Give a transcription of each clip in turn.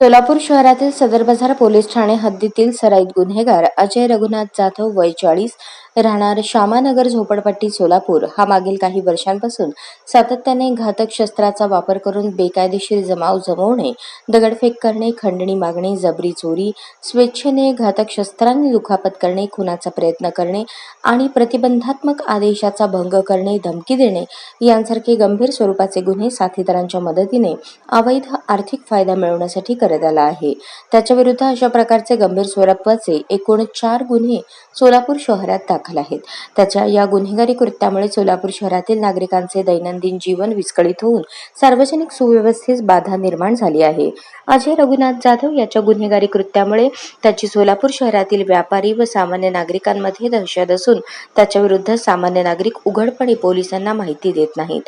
सोलापूर शहरातील सदर बाजार पोलीस ठाणे हद्दीतील सराईत गुन्हेगार अजय रघुनाथ जाधव वय चाळीस राहणार श्यामानगर झोपडपट्टी सोलापूर. हा मागील काही वर्षांपासून सातत्याने घातक शस्त्राचा वापर करून बेकायदेशीर जमाव जमवणे दगडफेक करणे खंडणी मागणे जबरी चोरी स्वेच्छेने घातक शस्त्रांनी दुखापत करणे खुनाचा प्रयत्न करणे आणि प्रतिबंधात्मक आदेशाचा भंग करणे धमकी देणे यांसारखे गंभीर स्वरूपाचे गुन्हे साथीदारांच्या मदतीने अवैध आर्थिक फायदा मिळवण्यासाठी करत आला आहे. त्याच्या विरुद्ध अशा प्रकारचे गंभीर स्वरूपाचे एकूण चार गुन्हे सोलापूर शहरात दाखल आहेत. त्याच्या या गुन्हेगारी कृत्यामुळे सोलापूर शहरातील नागरिकांचे दैनंदिन जीवन विस्कळीत होऊन सार्वजनिक सुव्यवस्थेस बाधा निर्माण झाली आहे. अजय रघुनाथ जाधव याच्या गुन्हेगारी कृत्यामुळे त्याची सोलापूर शहरातील व्यापारी व सामान्य नागरिकांमध्ये दहशत असून त्याच्या विरुद्ध सामान्य नागरिक उघडपणे पोलिसांना माहिती देत नाहीत.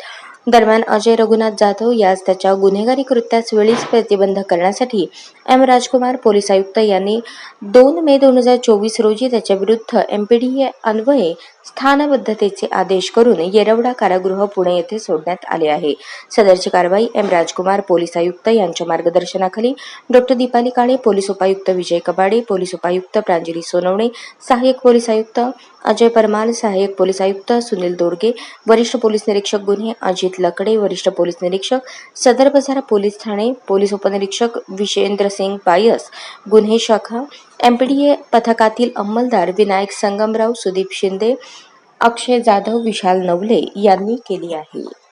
दरम्यान अजय रघुनाथ जाधव यास त्याच्या गुन्हेगारी कृत्यास वेळीच प्रतिबंध करण्यासाठी एम राजकुमार पोलीस आयुक्त यांनी दोन मे दोन हजार चोवीस रोजी त्याच्या विरुद्ध एमपीडीए अन्वये स्थानबद्धतेचे आदेश करून येरवडा कारागृह पुणे येथे सोडण्यात आले आहे. सदरची कारवाई एम राजकुमार पोलीस आयुक्त यांच्या मार्गदर्शनाखाली डॉक्टर दीपाली काळे पोलीस उपायुक्त विजय कबाडे पोलीस उपायुक्त प्रांजली सोनवणे सहाय्यक पोलीस आयुक्त अजय परमार सहाय्यक पोलीस आयुक्त सुनील दोरगे वरिष्ठ पोलीस निरीक्षक गुन्हे अजित लकडे वरिष्ठ पोलीस निरीक्षक सदर बाजार पोलीस ठाणे पोलीस उपनिरीक्षक विशेंद्र सिंग पायस गुन्हे शाखा एमपीडीए पथकातील अंमलदार विनायक संगमराव सुदीप शिंदे अक्षय जाधव विशाल नवले यांनी केली आहे.